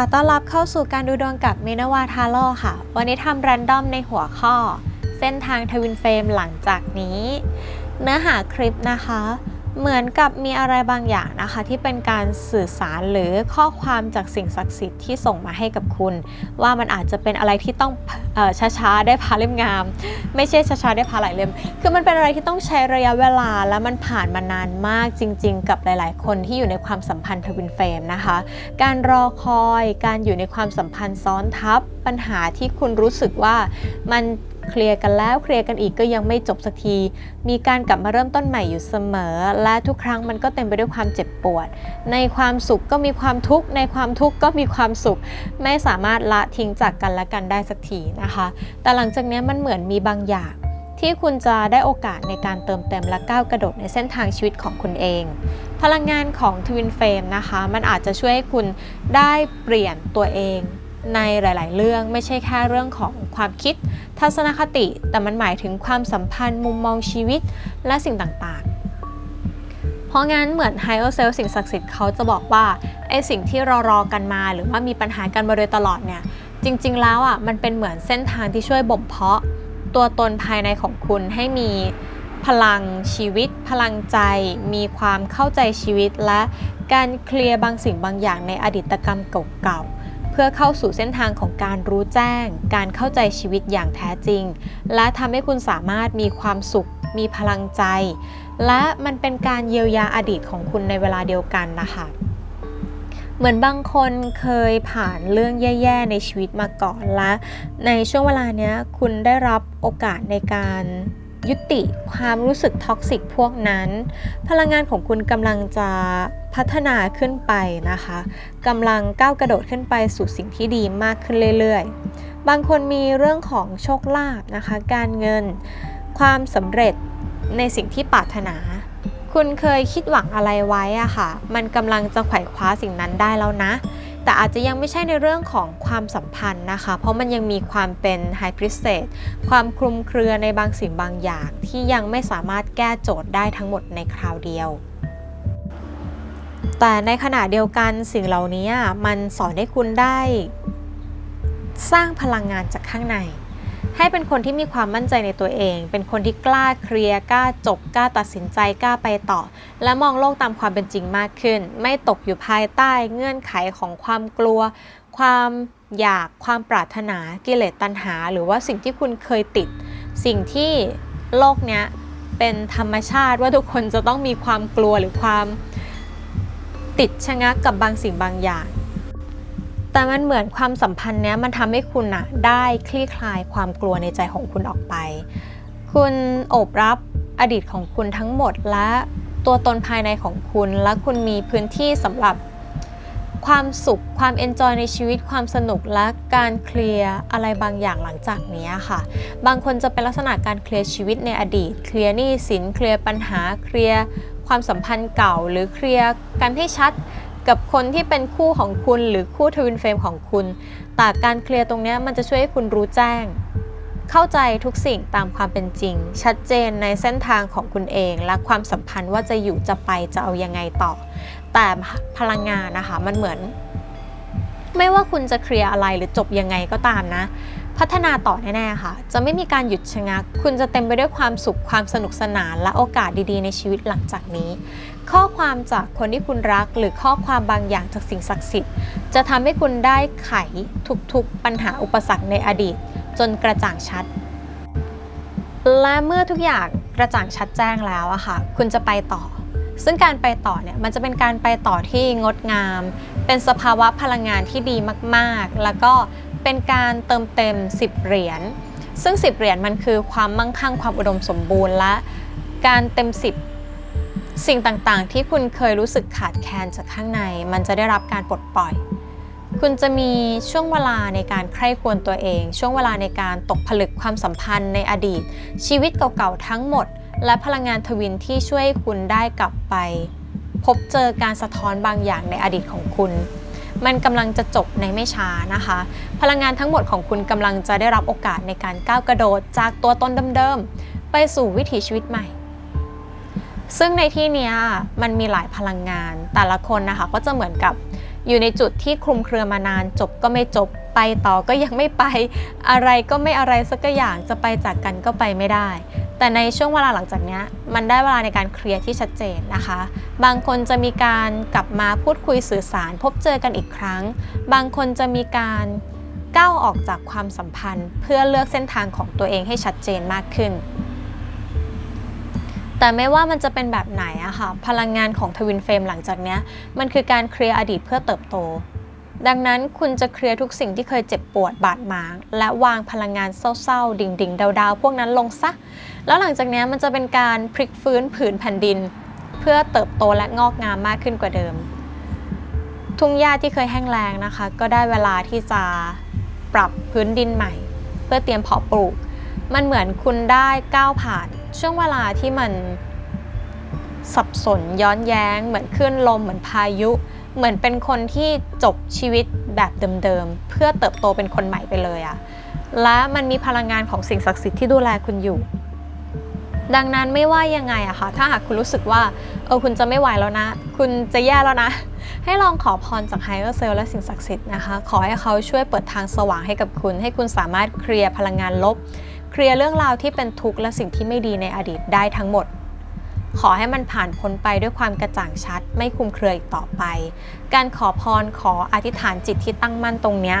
ค่ะ ต้อนรับเข้าสู่การดูดวงกับมินาวาทาโร่ค่ะ วันนี้ทำแรนดอมในหัวข้อ เส้นทางทวินเฟรมหลังจากนี้ เนื้อหาคลิปนะคะ เหมือนกับมีอะไรบางอย่างนะคะ ที่เป็นการสื่อสารหรือข้อความจากสิ่งศักดิ์สิทธิ์ที่ส่งมาให้กับคุณ ว่ามันอาจจะเป็นอะไรที่ต้องออช้าๆได้พาเล่มงาม ไม่ใช่ช้าๆได้พาหลายเล่ม คือมันเป็นอะไรที่ต้องใช้ระยะเวลาและมันผ่านมานานมากจริง ๆ กับหลาย ๆ คนที่อยู่ในความสัมพันธ์ทวินเฟรมนะคะ การรอคอยการอยู่ในความสัมพันธ์ซ้อนทับปัญหาที่คุณรู้สึกว่ามัน เคลียร์กันแล้วเคลียร์กันอีกก็ยังไม่จบสักที มีการกลับมาเริ่มต้นใหม่อยู่เสมอ และทุกครั้งมันก็เต็มไปด้วยความเจ็บปวด ในความสุขก็มีความทุกข์ในความทุกข์ก็มีความสุข ไม่สามารถละทิ้งจากกันและกันได้สักทีนะคะ แต่หลังจากนี้มันเหมือนมีบางอย่างที่คุณจะได้โอกาสในการเติมเต็มและก้าวกระโดดในเส้นทางชีวิตของคุณเอง พลังงานของ Twin Flame นะคะ มันอาจจะช่วยให้คุณได้เปลี่ยนตัวเอง ในหลาย ๆ เรื่องไม่ใช่แค่เรื่องของความคิด ทัศนคติ แต่มันหมายถึงความสัมพันธ์ มุมมองชีวิตและสิ่งต่างๆ เพราะงั้นเหมือน Higher Self สิ่งศักดิ์สิทธิ์เขาจะบอกว่าไอสิ่งที่รอรอกันมา หรือว่ามีปัญหากันมาโดยตลอดเนี่ยจริง ๆ แล้วอะมันเป็นเหมือนเส้นทางที่ช่วยบ่มเพาะ ตัวตนภายในของคุณให้มีพลังชีวิต พลังใจ มีความเข้าใจชีวิตและการเคลียร์บางสิ่งบางอย่างในอดีตกรรมเก่าๆ พื่อเข้าสู่เส้นทางของการรู้แจ้ง การเข้าใจชีวิตอย่างแท้จริง และทำให้คุณสามารถมีความสุข มีพลังใจ และมันเป็นการเยียวยาอดีตของคุณในเวลาเดียวกันนะคะเหมือนบางคนเคยผ่านเรื่องแย่ๆในชีวิตมาก่อนและ ในช่วงเวลาเนี้ยคุณได้รับโอกาสในการ ยุติความรู้สึกท็อกซิกพวกนั้น พลังงานของคุณกำลังจะพัฒนาขึ้นไปนะคะกำลังก้าวกระโดดขึ้นไปสู่สิ่งที่ดีมากขึ้นเรื่อยๆ บางคนมีเรื่องของโชคลาภนะคะ การเงิน ความสำเร็จในสิ่งที่ปรารถนา คุณเคยคิดหวังอะไรไว้อะค่ะ มันกำลังจะไขว่คว้าสิ่งนั้นได้แล้วนะ แต่อาจจะยังไม่ใช่ในเรื่องของความสัมพันธ์นะคะ เพราะมันยังมีความเป็นไฮพริสเซตความคลุมเครือในบางสิ่งบางอย่าง ที่ยังไม่สามารถแก้โจทย์ได้ทั้งหมดในคราวเดียว แต่ในขณะเดียวกันสิ่งเหล่านี้มันสอนให้คุณได้ สร้างพลังงานจากข้างใน ให้เป็นคนที่มีความมั่นใจในตัวเอง เป็นคนที่กล้าเคลียร์กล้าจบกล้าตัดสินใจกล้าไปต่อ และมองโลกตามความเป็นจริงมากขึ้น ไม่ตกอยู่ภายใต้เงื่อนไขของความกลัว ความอยากความปรารถนากิเลสตัณหา หรือว่าสิ่งที่คุณเคยติด สิ่งที่โลกเนี้ยเป็นธรรมชาติว่าทุกคนจะต้องมีความกลัวหรือความติดชะงักกับบางสิ่งบางอย่าง แต่มันเหมือนความสัมพันธ์เนี้ยมันทำให้คุณอะได้คลี่คลายความกลัวในใจของคุณออกไป คุณโอบรับอดีตของคุณทั้งหมดและตัวตนภายในของคุณ และคุณมีพื้นที่สำหรับความสุขความเอนจอยในชีวิตความสนุกและการเคลียร์อะไรบางอย่างหลังจากนี้ค่ะ บางคนจะเป็นลักษณะการเคลียร์ชีวิตในอดีต เคลียร์หนี้สินเคลียร์ปัญหาเคลียร์ความสัมพันธ์เก่า หรือเคลียร์กันให้ชัด กับคนที่เป็นคู่ของคุณหรือคู่ทวินเฟรมของคุณ แต่การเคลียร์ตรงนี้มันจะช่วยให้คุณรู้แจ้ง เข้าใจทุกสิ่งตามความเป็นจริง ชัดเจนในเส้นทางของคุณเอง และความสัมพันธ์ว่าจะอยู่จะไปจะเอายังไงต่อ แต่พลังงานนะคะมันเหมือน ไม่ว่าคุณจะเคลียร์อะไรหรือจบยังไงก็ตามนะ พัฒนาต่อแน่ๆค่ะ จะไม่มีการหยุดชะงัก คุณจะเต็มไปด้วยความสุขความสนุกสนาน และโอกาสดีๆ ในชีวิตหลังจากนี้ ข้อความจากคนที่คุณรัก หรือข้อความบางอย่างจากสิ่งศักดิ์สิทธิ์ จะทำให้คุณได้ไขทุกๆ ปัญหาอุปสรรคในอดีต จนกระจ่างชัด และเมื่อทุกอย่างกระจ่างชัดแจ้งแล้วอะค่ะ คุณจะไปต่อซึ่งการไปต่อเนี่ยมันจะเป็นการไปต่อที่งดงาม เป็นสภาวะพลังงานที่ดีมากๆ แล้วก็ เป็นการเติมเต็ม 10 เหรียญ ซึ่ง 10 เหรียญมันคือความมั่งคั่งความอุดมสมบูรณ์และการเต็ม 10 สิ่งต่างๆ ที่คุณเคยรู้สึกขาดแคลนจากข้างใน มันจะได้รับการปลดปล่อย คุณจะมีช่วงเวลาในการใคร่ควรตัวเอง ช่วงเวลาในการตกผลึกความสัมพันธ์ในอดีต ชีวิตเก่าๆ ทั้งหมด และพลังงานทวินที่ช่วยคุณได้กลับไป พบเจอการสะท้อนบางอย่างในอดีตของคุณ มันกำลังจะจบในไม่ช้านะคะ พลังงานทั้งหมดของคุณกำลังจะได้รับโอกาสในการก้าวกระโดดจากตัวตนเดิมๆ ไปสู่วิถีชีวิตใหม่ ซึ่งในที่นี้มันมีหลายพลังงาน แต่ละคนนะคะก็จะเหมือนกับอยู่ในจุดที่คลุมเครือมานานจบก็ไม่จบไปต่อก็ยังไม่ไป อะไรก็ไม่อะไรสักอย่างจะไปจากกันก็ไปไม่ได้ แต่ในช่วงเวลาหลังจากนี้มันได้เวลาในการเคลียร์ที่ชัดเจนนะคะ บางคนจะมีการกลับมาพูดคุยสื่อสาร พบเจอกันอีกครั้ง บางคนจะมีการก้าวออกจากความสัมพันธ์ เพื่อเลือกเส้นทางของตัวเองให้ชัดเจนมากขึ้น แต่ไม่ว่ามันจะเป็นแบบไหนอะค่ะพลังงานของทวินเฟรมหลังจากนี้มันคือการเคลียร์อดีตเพื่อเติบโต ดังนั้นคุณจะเคลียร์ทุกสิ่งที่เคยเจ็บปวดบาดหมาง และวางพลังงานเศร้าๆ ดิ่งๆ ดาวๆ พวกนั้นลงซะ แล้วหลังจากนี้มันจะเป็นการพลิกฟื้นผืนแผ่นดิน เพื่อเติบโตและงอกงามมากขึ้นกว่าเดิม ทุ่งหญ้าที่เคยแห้งแล้งนะคะ ก็ได้เวลาที่จะปรับพื้นดินใหม่ เพื่อเตรียมเพาะปลูก มันเหมือนคุณได้ก้าวผ่าน ช่วงเวลาที่มันสับสนย้อนแย้ง เหมือนคลื่นลมเหมือนพายุ เหมือนเป็นคนที่จบชีวิตแบบเดิมๆ เพื่อเติบโตเป็นคนใหม่ไปเลยอะและมันมีพลังงานของสิ่งศักดิ์สิทธิ์ที่ดูแลคุณอยู่ ดังนั้นไม่ว่ายังไงอะค่ะถ้าหากคุณรู้สึกว่าเออคุณจะไม่ไหวแล้วนะ คุณจะแย่แล้วนะ ให้ลองขอพรจากไฮเออร์เซลและสิ่งศักดิ์สิทธิ์นะคะ ขอให้เขาช่วยเปิดทางสว่างให้กับคุณ ให้คุณสามารถเคลียร์พลังงานลบ เคลียร์เรื่องราวที่เป็นทุกข์และสิ่งที่ไม่ดีในอดีตได้ทั้งหมด ขอให้มันผ่านพ้นไปด้วยความกระจ่างชัด ไม่คลุมเครืออีกต่อไป การขอพรขออธิษฐานจิตที่ตั้งมั่นตรงเนี้ย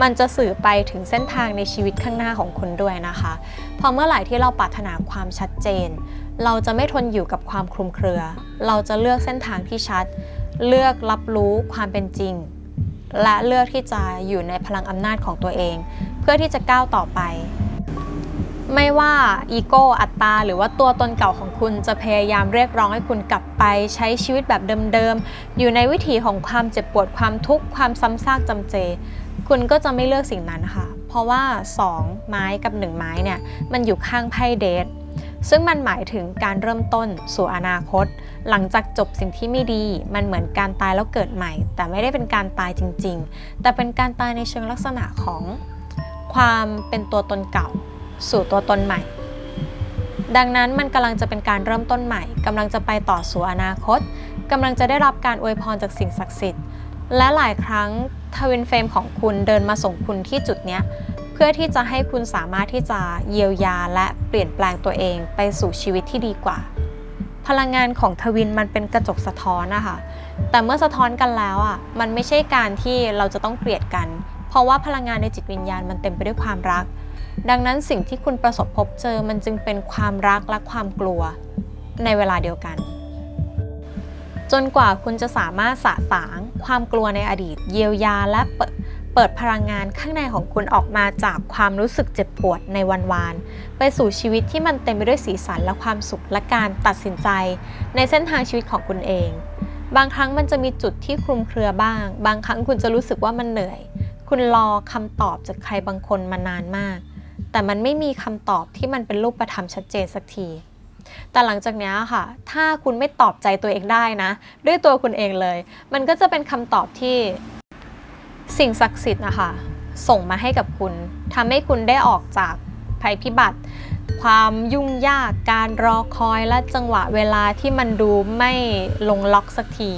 มันจะสื่อไปถึงเส้นทางในชีวิตข้างหน้าของคุณด้วยนะคะ พอเมื่อไหร่ที่เราปรารถนาความชัดเจน เราจะไม่ทนอยู่กับความคลุมเครือ เราจะเลือกเส้นทางที่ชัด เลือกรับรู้ความเป็นจริง และเลือกที่จะอยู่ในพลังอำนาจของตัวเอง เพื่อที่จะก้าวต่อไป ไม่ว่าอีโก้อัตตา หรือว่าตัวตนเก่าของคุณจะพยายามเรียกร้องให้คุณกลับไปใช้ชีวิตแบบเดิมๆ อยู่ในวิถีของความเจ็บปวดความทุกข์ความซ้ำซากจำเจ คุณก็จะไม่เลือกสิ่งนั้นค่ะ เพราะว่า 2 ไม้กับ 1 ไม้เนี่ยมันอยู่ข้างไพ่เดทซึ่งมันหมายถึงการเริ่มต้นสู่อนาคต หลังจากจบสิ่งที่ไม่ดี มันเหมือนการตายแล้วเกิดใหม่ แต่ไม่ได้เป็นการตายจริง ๆ แต่เป็นการตายในเชิงลักษณะของความเป็นตัวตนเก่า สู่ตัวตนใหม่ ดังนั้นมันกำลังจะเป็นการเริ่มต้นใหม่กำลังจะไปต่อสู่อนาคตกำลังจะได้รับการอวยพรจากสิ่งศักดิ์สิทธิ์ และหลายครั้งทวินเฟรมของคุณเดินมาส่งคุณที่จุดเนี้ยเพื่อที่จะให้คุณสามารถที่จะเยียวยาและเปลี่ยนแปลงตัวเองไปสู่ชีวิตที่ดีกว่า พลังงานของทวินมันเป็นกระจกสะท้อนนะคะแต่เมื่อสะท้อนกันแล้วอะมันไม่ใช่การที่เราจะต้องเกลียดกัน เพราะว่าพลังงานในจิตวิญญาณมันเต็มไปด้วยความรัก ดังนั้นสิ่งที่คุณประสบพบเจอมันจึงเป็นความรักและความกลัวในเวลาเดียวกัน จนกว่าคุณจะสามารถสะสางความกลัวในอดีต เยียวยาและเปิดเปิดพลังงานข้างในของคุณออกมาจากความรู้สึกเจ็บปวดในวันวาน ไปสู่ชีวิตที่มันเต็มไปด้วยสีสันและความสุขและการตัดสินใจ ในเส้นทางชีวิตของคุณเอง บางครั้งมันจะมีจุดที่คลุมเครือบ้าง บางครั้งคุณจะรู้สึกว่ามันเหนื่อย คุณรอคำตอบจากใครบางคนมานานมาก แต่มันไม่มีคำตอบที่มันเป็นรูปธรรมชัดเจนสักที แต่หลังจากนี้ค่ะ ถ้าคุณไม่ตอบใจตัวเองได้นะ ด้วยตัวคุณเองเลย มันก็จะเป็นคำตอบที่สิ่งศักดิ์สิทธิ์นะคะ ส่งมาให้กับคุณทำให้คุณได้ออกจากภัยพิบัติ ความยุ่งยากการรอคอยและจังหวะเวลาที่มันดูไม่ลงล็อกสักที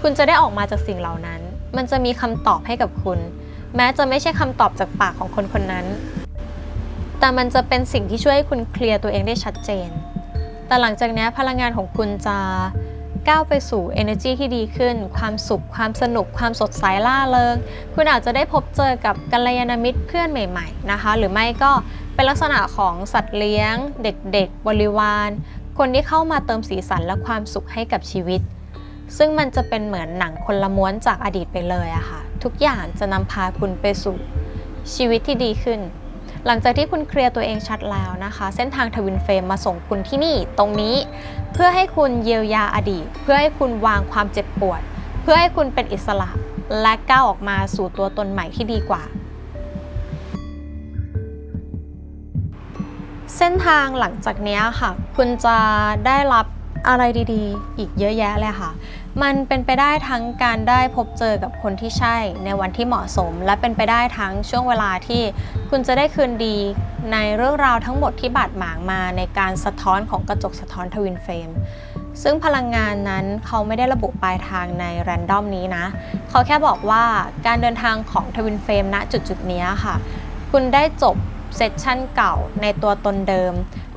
คุณจะได้ออกมาจากสิ่งเหล่านั้น มันจะมีคำตอบให้กับคุณ แม้จะไม่ใช่คำตอบจากปากของคนคนนั้น แต่มันจะเป็นสิ่งที่ช่วยให้คุณเคลียร์ตัวเองได้ชัดเจน แต่หลังจากนี้พลังงานของคุณจะก้าวไปสู่ energy ที่ดีขึ้น ความสุข ความสนุก ความสดใสล่าเริง คุณอาจจะได้พบเจอกับกัลยาณมิตรเพื่อนใหม่ๆ นะคะ หรือไม่ก็เป็นลักษณะของสัตว์เลี้ยง เด็กๆ บริวาร คนที่เข้ามาเติมสีสันและความสุขให้กับชีวิต ซึ่งมันจะเป็นเหมือนหนังคนละม้วนจากอดีตไปเลยอะค่ะ ทุกอย่างจะนำพาคุณไปสู่ชีวิตที่ดีขึ้น หลังจากที่คุณเคลียร์ตัวเองชัดแล้วนะคะ เส้นทางทวินเฟรมมาส่งคุณที่นี่ตรงนี้ เพื่อให้คุณเยียวยาอดีต เพื่อให้คุณวางความเจ็บปวด เพื่อให้คุณเป็นอิสระ และก้าวออกมาสู่ตัวตนใหม่ที่ดีกว่า เส้นทางหลังจากนี้ค่ะ คุณจะได้รับ อะไรดีๆ อีกเยอะแยะเลยค่ะ มันเป็นไปได้ทั้งการได้พบเจอกับคนที่ใช่ในวันที่เหมาะสม และเป็นไปได้ทั้งช่วงเวลาที่คุณจะได้คืนดีในเรื่องราวทั้งหมดที่บาดหมางมาในการสะท้อนของกระจกสะท้อนทวินเฟรมซึ่งพลังงานนั้นเขาไม่ได้ระบุปลายทางในแรนดอมนี้นะ เขาแค่บอกว่าการเดินทางของทวินเฟรมณจุดจุดนี้ค่ะ คุณได้จบ เซสชันเก่าในตัวตนเดิม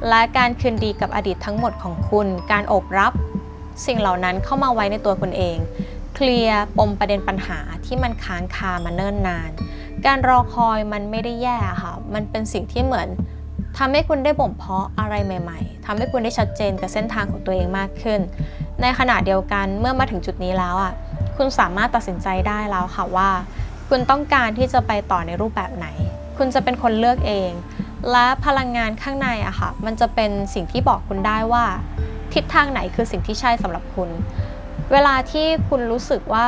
และการคืนดีกับอดีตทั้งหมดของคุณ การอบรับ สิ่งเหล่านั้นเข้ามาไว้ในตัวคุณเอง เคลียร์ปมประเด็นปัญหาที่มันค้างคามาเนิ่นนาน การรอคอยมันไม่ได้แย่ค่ะ มันเป็นสิ่งที่เหมือนทำให้คุณได้บ่มเพาะอะไรใหม่ ๆทำให้คุณได้ชัดเจนกับเส้นทางของตัวเองมากขึ้น ในขณะเดียวกันเมื่อมาถึงจุดนี้แล้วอะ คุณสามารถตัดสินใจได้แล้วค่ะว่า คุณต้องการที่จะไปต่อในรูปแบบไหน คุณจะเป็นคนเลือกเอง และพลังงานข้างในอะค่ะ มันจะเป็นสิ่งที่บอกคุณได้ว่า ทิศทางไหนคือสิ่งที่ใช่สำหรับคุณ เวลาที่คุณรู้สึกว่า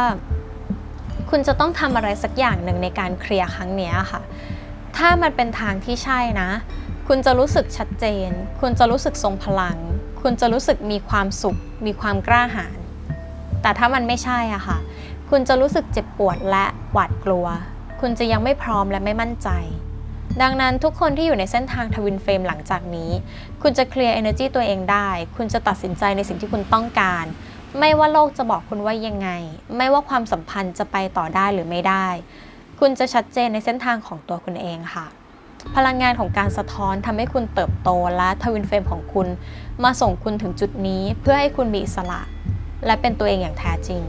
คุณจะต้องทำอะไรสักอย่างหนึ่งในการเคลียร์ครั้งนี้ค่ะ ถ้ามันเป็นทางที่ใช่นะ คุณจะรู้สึกชัดเจน คุณจะรู้สึกทรงพลัง คุณจะรู้สึกมีความสุข มีความกล้าหาญแต่ถ้ามันไม่ใช่อะค่ะ คุณจะรู้สึกเจ็บปวดและหวาดกลัว คุณจะยังไม่พร้อมและไม่มั่นใจ ดังนั้นทุกคนที่อยู่ในเส้นทางทวินเฟรมหลังจากนี้ คุณจะเคลียร์ energy ตัวเองได้ คุณจะตัดสินใจในสิ่งที่คุณต้องการ ไม่ว่าโลกจะบอกคุณว่ายังไง ไม่ว่าความสัมพันธ์จะไปต่อได้หรือไม่ได้ คุณจะชัดเจนในเส้นทางของตัวคุณเองค่ะพลังงานของการสะท้อนทำให้คุณเติบโตและทวินเฟรมของคุณ มาส่งคุณถึงจุดนี้เพื่อให้คุณมีอิสระ และเป็นตัวเองอย่างแท้จริง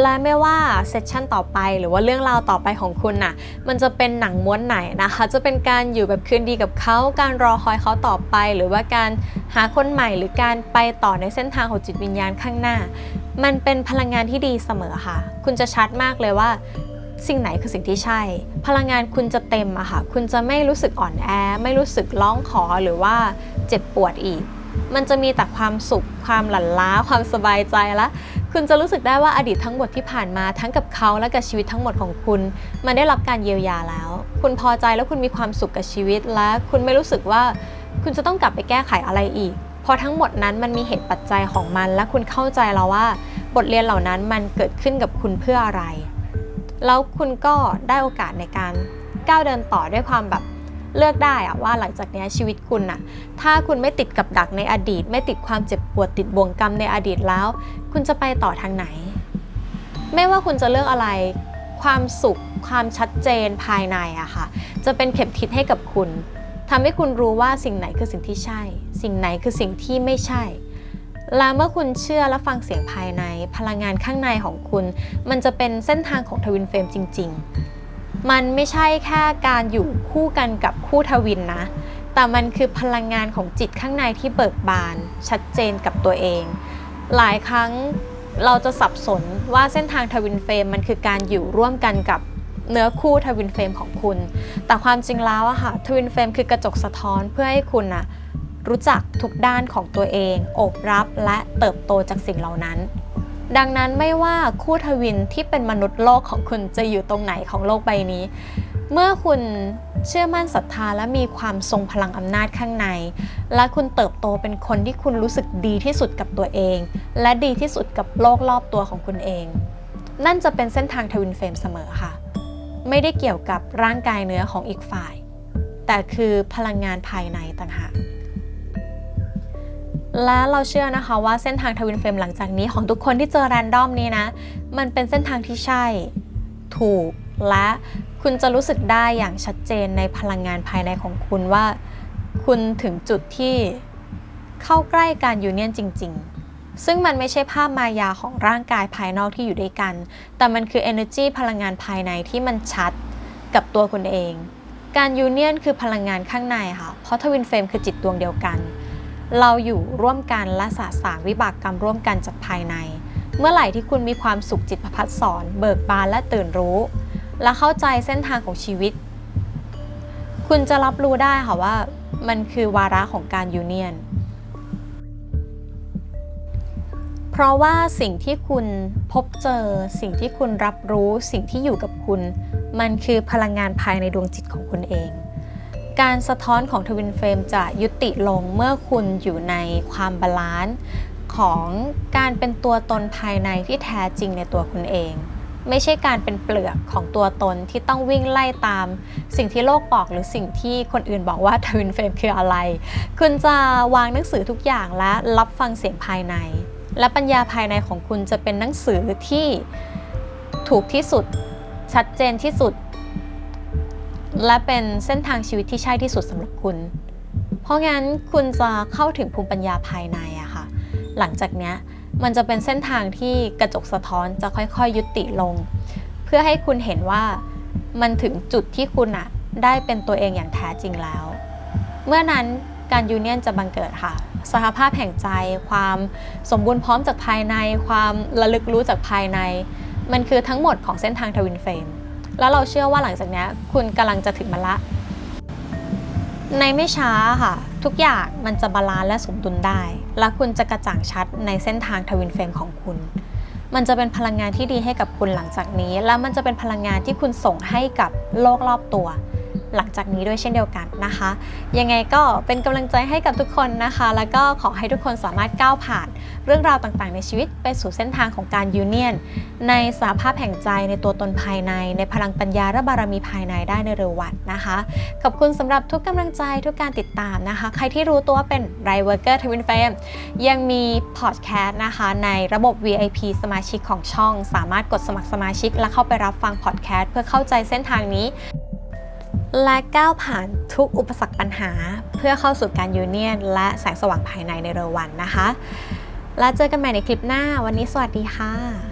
และไม่ว่าเซสชันต่อไปหรือว่าเรื่องราวต่อไปของคุณน่ะ มันจะเป็นหนังม้วนไหนนะคะ จะเป็นการอยู่แบบคืนดีกับเขาการรอคอยเขาต่อไป หรือว่าการหาคนใหม่ หรือการไปต่อในเส้นทางของจิตวิญญาณข้างหน้า มันเป็นพลังงานที่ดีเสมอค่ะ คุณจะชัดมากเลยว่าสิ่งไหนคือสิ่งที่ใช่ พลังงานคุณจะเต็มอะค่ะ คุณจะไม่รู้สึกอ่อนแอ ไม่รู้สึกร้องขอหรือว่าเจ็บปวดอีก มันจะมีแต่ความสุข ความหลั่นล้า ความสบายใจและ คุณจะรู้สึกได้ว่าอดีตทั้งหมดที่ผ่านมาทั้งกับเขาและกับชีวิตทั้งหมดของคุณ มันได้รับการเยียวยาแล้ว คุณพอใจแล้วคุณมีความสุขกับชีวิต และคุณไม่รู้สึกว่าคุณจะต้องกลับไปแก้ไขอะไรอีก เพราะทั้งหมดนั้นมันมีเหตุปัจจัยของมัน และคุณเข้าใจแล้วว่า บทเรียนเหล่านั้นมันเกิดขึ้นกับคุณเพื่ออะไร แล้วคุณก็ได้โอกาสในการก้าวเดินต่อด้วยความแบบ เลือกได้อะว่าหลังจากนี้ชีวิตคุณน่ะถ้าคุณไม่ติดกับดักในอดีต ไม่ติดความเจ็บปวดติดบ่วงกรรมในอดีตแล้ว คุณจะไปต่อทางไหน ไม่ว่าคุณจะเลือกอะไร ความสุข ความชัดเจนภายในอะค่ะ จะเป็นเข็มทิศให้กับคุณทำให้คุณรู้ว่าสิ่งไหนคือสิ่งที่ใช่ สิ่งไหนคือสิ่งที่ไม่ใช่ และเมื่อคุณเชื่อและฟังเสียงภายใน พลังงานข้างในของคุณ มันจะเป็นเส้นทางของทวินเฟรมจริง ๆ มันไม่ใช่แค่การอยู่คู่กันกับคู่ทวินนะ แต่มันคือพลังงานของจิตข้างในที่เบิกบาน ชัดเจนกับตัวเอง หลายครั้งเราจะสับสนว่าเส้นทางทวินเฟรมมันคือการอยู่ร่วมกันกับเนื้อคู่ทวินเฟรมของคุณ แต่ความจริงแล้วอะค่ะทวินเฟรมคือกระจกสะท้อนเพื่อให้คุณนะรู้จักทุกด้านของตัวเองโอบรับและเติบโตจากสิ่งเหล่านั้น ดังนั้นไม่ว่าคู่ทวินที่เป็นมนุษย์โลกของคุณจะอยู่ตรงไหนของโลกใบนี้ เมื่อคุณเชื่อมั่นศรัทธาและมีความทรงพลังอำนาจข้างใน และคุณเติบโตเป็นคนที่คุณรู้สึกดีที่สุดกับตัวเอง และดีที่สุดกับโลกรอบตัวของคุณเอง นั่นจะเป็นเส้นทางทวินเฟรมเสมอค่ะ ไม่ได้เกี่ยวกับร่างกายเนื้อของอีกฝ่าย แต่คือพลังงานภายในต่างหาก และเราเชื่อนะคะว่าเส้นทางทวินเฟรมหลังจากนี้ของทุกคนที่เจอแรนดอมนี้นะ มันเป็นเส้นทางที่ใช่ ถูก และคุณจะรู้สึกได้อย่างชัดเจนในพลังงานภายในของคุณว่า คุณถึงจุดที่เข้าใกล้การยูเนียนจริง ๆซึ่งมันไม่ใช่ภาพมายาของร่างกายภายนอกที่อยู่ด้วยกัน แต่มันคือ energy พลังงานภายในที่มันชัดกับตัวคุณเอง การยูเนียนคือพลังงานข้างในค่ะ เพราะทวินเฟรมคือจิตดวงเดียวกัน เราอยู่ร่วมกันและสะสางวิบากกรรมร่วมกันจากภายใน เมื่อไหร่ที่คุณมีความสุขจิตประพัดสอน เบิกบานและตื่นรู้ และเข้าใจเส้นทางของชีวิต คุณจะรับรู้ได้ค่ะว่า มันคือวาระของการยูเนียน เพราะว่าสิ่งที่คุณพบเจอ สิ่งที่คุณรับรู้ สิ่งที่อยู่กับคุณ มันคือพลังงานภายในดวงจิตของคุณเอง การสะท้อนของทวินเฟรมจะยุติลงเมื่อคุณอยู่ในความบาลานซ์ของการเป็นตัวตนภายในที่แท้จริงในตัวคุณเอง ไม่ใช่การเป็นเปลือกของตัวตนที่ต้องวิ่งไล่ตาม สิ่งที่โลกบอกหรือสิ่งที่คนอื่นบอกว่าทวินเฟรมคืออะไร คุณจะวางหนังสือทุกอย่างและรับฟังเสียงภายใน และปัญญาภายในของคุณจะเป็นหนังสือที่ถูกที่สุดชัดเจนที่สุด และเป็นเส้นทางชีวิตที่ใช่ที่สุดสำหรับคุณ เพราะงั้นคุณจะเข้าถึงภูมิปัญญาภายในอะค่ะ หลังจากเนี้ยมันจะเป็นเส้นทางที่กระจกสะท้อนจะค่อยๆยุติลง เพื่อให้คุณเห็นว่ามันถึงจุดที่คุณอะได้เป็นตัวเองอย่างแท้จริงแล้ว เมื่อนั้นการยูเนียนจะบังเกิดค่ะ สหภาพแห่งใจ ความสมบูรณ์พร้อมจากภายใน ความระลึกรู้จากภายใน มันคือทั้งหมดของเส้นทางทวินเฟรม แล้วเราเชื่อว่าหลังจากนี้คุณกำลังจะถึงมันละ ในไม่ช้าค่ะ ทุกอย่างมันจะบาลานซ์และสมดุลได้ และคุณจะกระจ่างชัดในเส้นทางทวินเฟรมของคุณ มันจะเป็นพลังงานที่ดีให้กับคุณหลังจากนี้ และมันจะเป็นพลังงานที่คุณส่งให้กับโลกรอบตัว หลังจากนี้ด้วยเช่นเดียวกันนะคะ ยังไงก็เป็นกำลังใจให้กับทุกคนนะคะ แล้วก็ขอให้ทุกคนสามารถก้าวผ่าน เรื่องราวต่างๆ ในชีวิตไปสู่เส้นทางของการยูเนียน ในสหภาพแห่งใจในตัวตนภายใน ในพลังปัญญาและบารมีภายในได้ในเร็ววันนะคะ ขอบคุณสำหรับทุกกำลังใจทุกการติดตามนะคะ ใครที่รู้ตัวว่าเป็นไรเวอร์เกอร์ทวินเฟมยังมีพอดแคสต์นะคะในระบบ VIP สมาชิกของช่อง สามารถกดสมัครสมาชิก และเข้าไปรับฟังพอดแคสต์เพื่อเข้าใจเส้นทางนี้ และก้าวผ่านทุกอุปสรรคปัญหา เพื่อเข้าสู่การยูเนียน และแสงสว่างภายในในเร็ววันนะคะ แล้วเจอกันใหม่ในคลิปหน้าวันนี้สวัสดีค่ะ